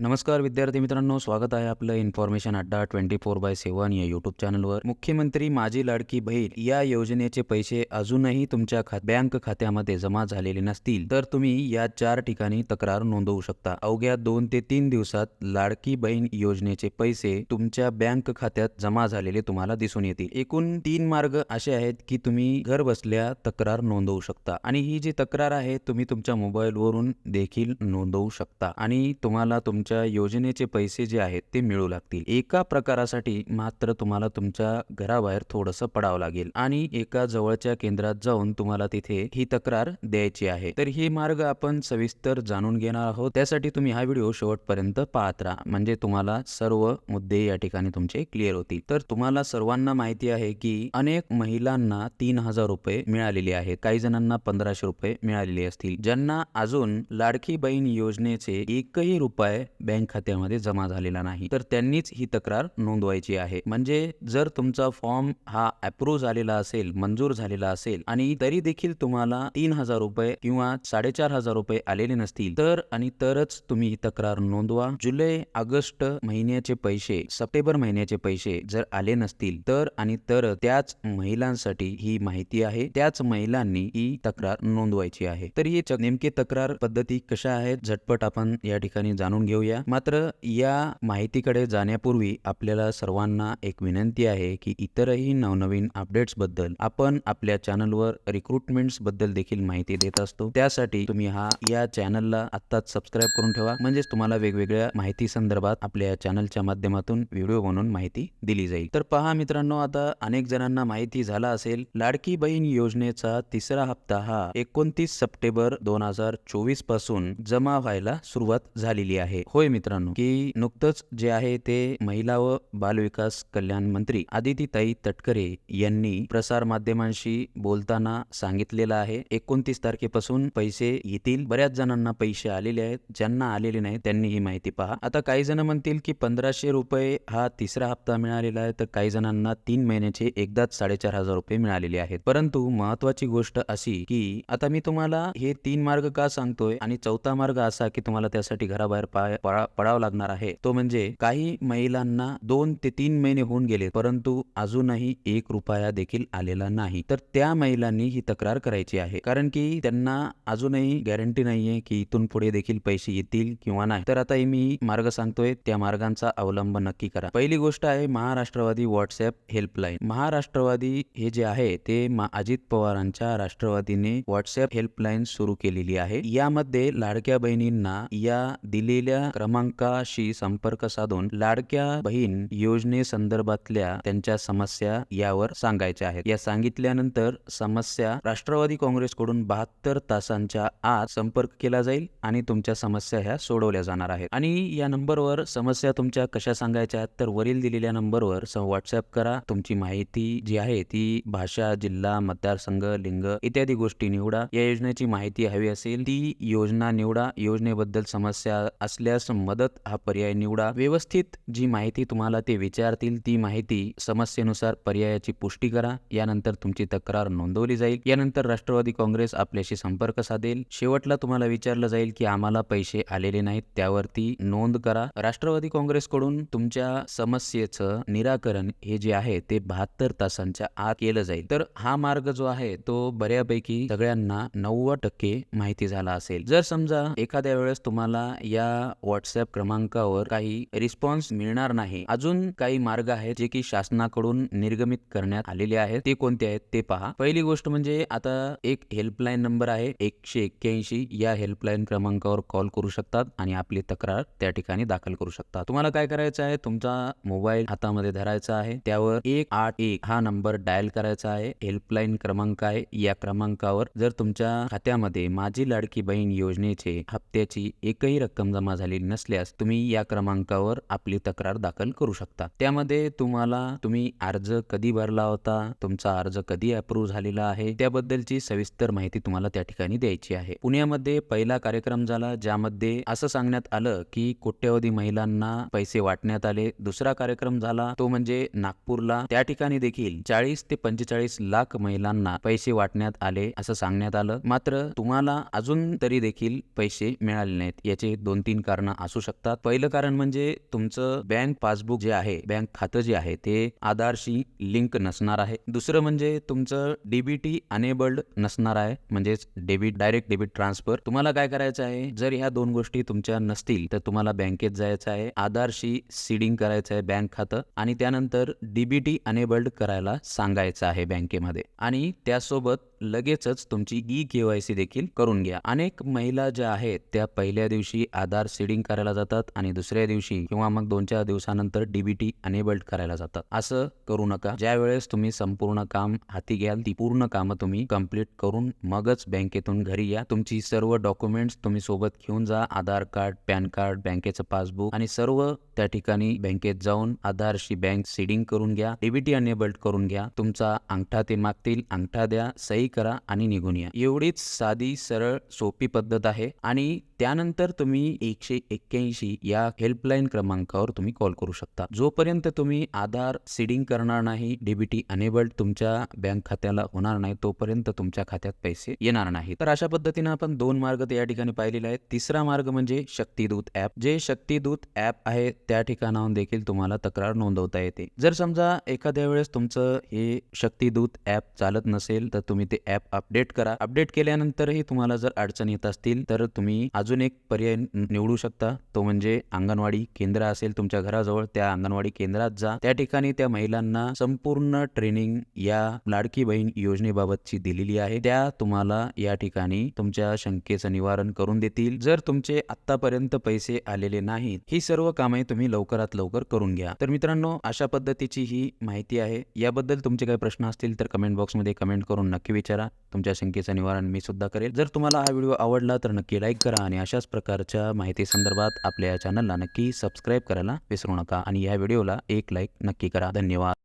नमस्कार विद्यार्थी मित्रांनो स्वागत आहे आपलं इन्फॉर्मेशन अड्डा ट्वेंटी फोर बाय सेवन या युट्यूब चॅनलवर मुख्यमंत्री माझी लाडकी बहीण या योजनेचे पैसे अजूनही तुमच्या खा बँक खात्यामध्ये जमा झालेले नसतील तर तुम्ही या चार ठिकाणी तक्रार नोंदवू शकता. अवघ्या दोन ते तीन दिवसात लाडकी बहीण योजनेचे पैसे तुमच्या बँक खात्यात जमा झालेले तुम्हाला दिसून येतील. एकूण तीन मार्ग असे आहेत की तुम्ही घर बसल्या तक्रार नोंदवू शकता आणि ही जी तक्रार आहे तुम्ही तुमच्या मोबाईलवरून देखील नोंदवू शकता आणि तुम्हाला तुमच्या योजनेचे पैसे जे आहेत ते मिळू लागतील. एका प्रकारासाठी मात्र तुम्हाला तुमच्या घराबाहेर थोडंसं पडावं लागेल आणि एका जवळच्या केंद्रात जाऊन तुम्हाला तिथे ही तक्रार द्यायची आहे. तर हे मार्ग आपण सविस्तर जाणून घेणार आहोत. त्यासाठी तुम्ही हा व्हिडिओ शेवटपर्यंत पाहत राहा. म्हणजे तुम्हाला सर्व मुद्दे या ठिकाणी तुमचे क्लिअर होतील. तर तुम्हाला सर्वांना माहिती आहे की अनेक महिलांना तीन हजार रुपये मिळालेले आहेत. काही जणांना पंधराशे रुपये मिळालेले असतील. ज्यांना अजून लाडकी बहीण योजनेचे एकही रुपये बँक खात्यामध्ये जमा झालेला नाही. तर त्यांनीच ही तक्रार नोंदवायची आहे. म्हणजे जर तुमचा फॉर्म हा अप्रूव्ह झालेला असेल मंजूर झालेला असेल आणि तरी देखील तुम्हाला तीन हजार रुपये किंवा साडेचार हजार रुपये आलेले नसतील तर आणि तरच तुम्ही ही तक्रार नोंदवा. जुलै ऑगस्ट महिन्याचे पैसे सप्टेंबर महिन्याचे पैसे जर आले नसतील तर आणि तर त्याच महिलांसाठी ही माहिती आहे. त्याच महिलांनी ही तक्रार नोंदवायची आहे. तर ही नेमकी तक्रार पद्धती कशा आहेत? झटपट आपण या ठिकाणी जाणून घेऊया. मात्र या माहितीकडे जाण्यापूर्वी आपल्याला सर्वांना एक विनंती आहे की इतरही नवनवीन अपडेट्सबद्दल आपण आपल्या चॅनलवर रिक्रुटमेंट्सबद्दल देखील माहिती देत असतो. त्यासाठी तुम्ही हा या चॅनलला आत्ताच सबस्क्राईब करून ठेवा. म्हणजेच तुम्हाला वेगवेगळ्या माहिती संदर्भात आपल्या चॅनलच्या माध्यमातून व्हिडिओ बनवून माहिती दिली जाईल. तर पहा मित्रांनो आता अनेक जणांना माहिती झाला असेल लाडकी बहीण योजनेचा तिसरा हप्ता हा एकोणतीस सप्टेंबर दोन हजार चोवीसपासून जमा व्हायला सुरुवात झालेली आहे. होय मित्रांनो की नुकतंच जे आहे ते महिला व बालविकास कल्याण मंत्री आदितीताई तटकरे यांनी प्रसार माध्यमांशी बोलताना सांगितलेलं आहे. एकोणतीस तारखेपासून पैसे येतील. बऱ्याच जणांना पैसे आलेले आहेत. ज्यांना आलेले नाही त्यांनी ही माहिती पहा. आता काही जण म्हणतील की पंधराशे रुपये हा तिसरा हप्ता मिळालेला आहे. तर काही जणांना तीन महिन्याचे एकदाच साडेचार हजार रुपये मिळालेले आहेत. परंतु महत्वाची गोष्ट अशी की आता मी तुम्हाला हे तीन मार्ग का सांगतोय आणि चौथा मार्ग असा की तुम्हाला त्यासाठी घराबाहेर पाय- पडावं लागणार आहे. तो म्हणजे काही महिलांना दोन ते तीन महिने होऊन गेले परंतु अजूनही एक रुपया देखील आलेला नाही. तर त्या महिलांनी ही तक्रार करायची आहे. कारण की त्यांना अजूनही गॅरंटी नाहीये की इथून पुढे देखील पैसे येतील किंवा नाही. तर आता मी मार्ग सांगतोय त्या मार्गांचा अवलंब नक्की करा. पहिली गोष्ट आहे महाराष्ट्रवादी व्हॉट्सअप हेल्पलाईन महाराष्ट्रवादी हे जे आहे ते अजित पवारांच्या राष्ट्रवादीने व्हॉट्सअप हेल्पलाईन सुरू केलेली आहे. यामध्ये लाडक्या बहिणींना या दिलेल्या क्रमांकाशी संपर्क साधून लाडक्या बहीण योजनेसंदर्भातल्या त्यांच्या समस्या यावर सांगायच्या आहेत. या सांगितल्यानंतर समस्या राष्ट्रवादी काँग्रेसकडून बहात्तर तासांच्या आत संपर्क केला जाईल आणि तुमच्या समस्या ह्या सोडवल्या जाणार आहेत. आणि या नंबरवर समस्या तुमच्या कशा सांगायच्या आहेत तर वरील दिलेल्या नंबरवर व्हॉट्सअप करा. तुमची माहिती जी आहे ती भाषा जिल्हा मतदारसंघ लिंग इत्यादी गोष्टी निवडा. या योजनेची माहिती हवी असेल ती योजना निवडा. योजनेबद्दल समस्या असल्यास मदत हा पर्याय निवडा. व्यवस्थित जी माहिती तुम्हाला ते विचारतील ती माहिती समस्येनुसार पर्यायाची पुष्टी करा. यानंतर तुमची तक्रार नोंदवली जाईल. यानंतर राष्ट्रवादी काँग्रेस आपल्याशी संपर्क साधेल. शेवटला तुम्हाला विचारलं जाईल की आम्हाला पैसे आलेले नाहीत त्यावरती नोंद करा. राष्ट्रवादी काँग्रेसकडून तुमच्या समस्येचं निराकरण हे जे आहे ते बहात्तर तासांच्या आत केलं जाईल. तर हा मार्ग जो आहे तो बऱ्यापैकी सगळ्यांना नव्वद टक्के माहिती झाला असेल. जर समजा एखाद्या वेळेस तुम्हाला या व्हॉट्सअप क्रमांकावर काही रिस्पॉन्स मिळणार नाही. अजून काही मार्ग आहेत जे की शासनाकडून निर्गमित करण्यात आलेले आहेत. ते कोणते आहेत ते पहा. पहिली गोष्ट म्हणजे आता एक हेल्पलाईन नंबर आहे एकशे एक्क्याऐंशी. या हेल्पलाईन क्रमांकावर कॉल करू शकतात आणि आपली तक्रार त्या ठिकाणी दाखल करू शकतात. तुम्हाला काय करायचं आहे? तुमचा मोबाईल हातामध्ये धरायचा आहे. त्यावर एक आठ एक हा नंबर डायल करायचा आहे. हेल्पलाईन क्रमांक आहे. या क्रमांकावर जर तुमच्या खात्यामध्ये माझी लाडकी बहीण योजनेचे हप्त्याची एकही रक्कम जमा झाली झालेली नसल्यास तुम्ही या क्रमांकावर आपली तक्रार दाखल करू शकता. त्यामध्ये तुम्हाला तुम्ही अर्ज कधी भरला होता तुमचा अर्ज कधी अप्रूव्ह झालेला आहे त्याबद्दलची सविस्तर माहिती तुम्हाला त्या ठिकाणी द्यायची आहे. पुण्यामध्ये पहिला कार्यक्रम झाला ज्यामध्ये असं सांगण्यात आलं की कोट्यवधी महिलांना पैसे वाटण्यात आले. दुसरा कार्यक्रम झाला तो म्हणजे नागपूरला. त्या ठिकाणी देखील चाळीस ते पंचेचाळीस लाख महिलांना पैसे वाटण्यात आले असं सांगण्यात आलं. मात्र तुम्हाला अजून तरी देखील पैसे मिळाले नाहीत. याचे दोन तीन कारण कारण असू शकतात. पहिलं कारण म्हणजे तुमचं बँक पासबुक जे आहे बँक खातं जे आहे ते आधारशी लिंक नसणार आहे. दुसरं म्हणजे तुमचं डीबीटी अनेबल्ड नसणार आहे म्हणजेच डेबिट डायरेक्ट डेबिट ट्रान्सफर. तुम्हाला काय करायचं आहे? जर ह्या दोन गोष्टी तुमच्या नसतील तर तुम्हाला बँकेत जायचं आहे आधारशी सीडिंग करायचं आहे बँक खातं आणि त्यानंतर डीबीटी अनेबल्ड करायला सांगायचं आहे बँकेमध्ये. आणि त्यासोबत लगेचच तुमची ई केवायसी देखील करून घ्या. अनेक महिला ज्या आहेत त्या पहिल्या दिवशी आधार सीडिंग करायला जातात आणि दुसऱ्या दिवशी किंवा मग दोन चार दिवसानंतर डीबीटी अनेबल्ड करायला जातात. असं करू नका. ज्या वेळेस तुम्ही संपूर्ण काम हाती घ्याल ती पूर्ण कामं तुम्ही कंप्लीट करून मगच बँकेतून घरी या. तुमची सर्व डॉक्युमेंट्स तुम्ही सोबत घेऊन जा. आधार कार्ड पॅन कार्ड बँकेचं पासबुक आणि सर्व त्या ठिकाणी बँकेत जाऊन आधारशी बँक सीडिंग करून घ्या. डीबीटी अनेबल्ड करून घ्या. तुमचा अंगठा ते मागतील. अंगठा द्या. सही करा आणि निघून या. एवढीच साधी सरळ सोपी पद्धत आहे आणि त्यानंतर तुम्ही एकशे एक्क्याऐंशी या हेल्पलाईन क्रमांकावर तुम्ही कॉल करू शकता. जोपर्यंत तुम्ही आधार सीडिंग करणार नाही डीबीटी अनेबल्ड तुमच्या बँक खात्याला होणार नाही तोपर्यंत तुमच्या खात्यात पैसे येणार नाही तर अशा पद्धतीने आपण दोन मार्ग या ठिकाणी पाहिलेले आहेत. तिसरा मार्ग म्हणजे शक्तिदूत ऍप जे शक्तिदूत ऍप आहे त्या ठिकाणाहून देखील तुम्हाला तक्रार नोंदवता येते. जर समजा एखाद्या वेळेस तुमचं हे शक्तिदूत ऍप चालत नसेल तर तुम्ही ते ऍप अपडेट करा. अपडेट केल्यानंतरही तुम्हाला जर अडचण येत असतील तर तुम्ही अजून एक पर्याय निवडू शकता. तो म्हणजे अंगणवाडी केंद्र असेल तुमच्या घराजवळ त्या अंगणवाडी केंद्रात जा. त्या ठिकाणी त्या महिलांना संपूर्ण ट्रेनिंग या लाडकी बहीण योजनेबाबतची दिलेली आहे. त्या तुम्हाला या ठिकाणी तुमच्या शंकेचं निवारण करून देतील. जर तुमचे आतापर्यंत पैसे आलेले नाहीत ही सर्व कामे तुम्ही लवकरात लवकर करून घ्या. तर मित्रांनो अशा पद्धतीची ही माहिती आहे. याबद्दल तुमचे काही प्रश्न असतील तर कमेंट बॉक्समध्ये कमेंट करून नक्की विचार. विचारा. तुमच्या शंकेचं निवारण मी सुद्धा करेल. जर तुम्हाला हा व्हिडिओ आवडला तर नक्की लाईक करा आणि अशाच प्रकारच्या माहिती संदर्भात आपल्या या चॅनलला नक्की सबस्क्राईब करायला विसरू नका. आणि या व्हिडिओला एक लाईक नक्की करा. धन्यवाद.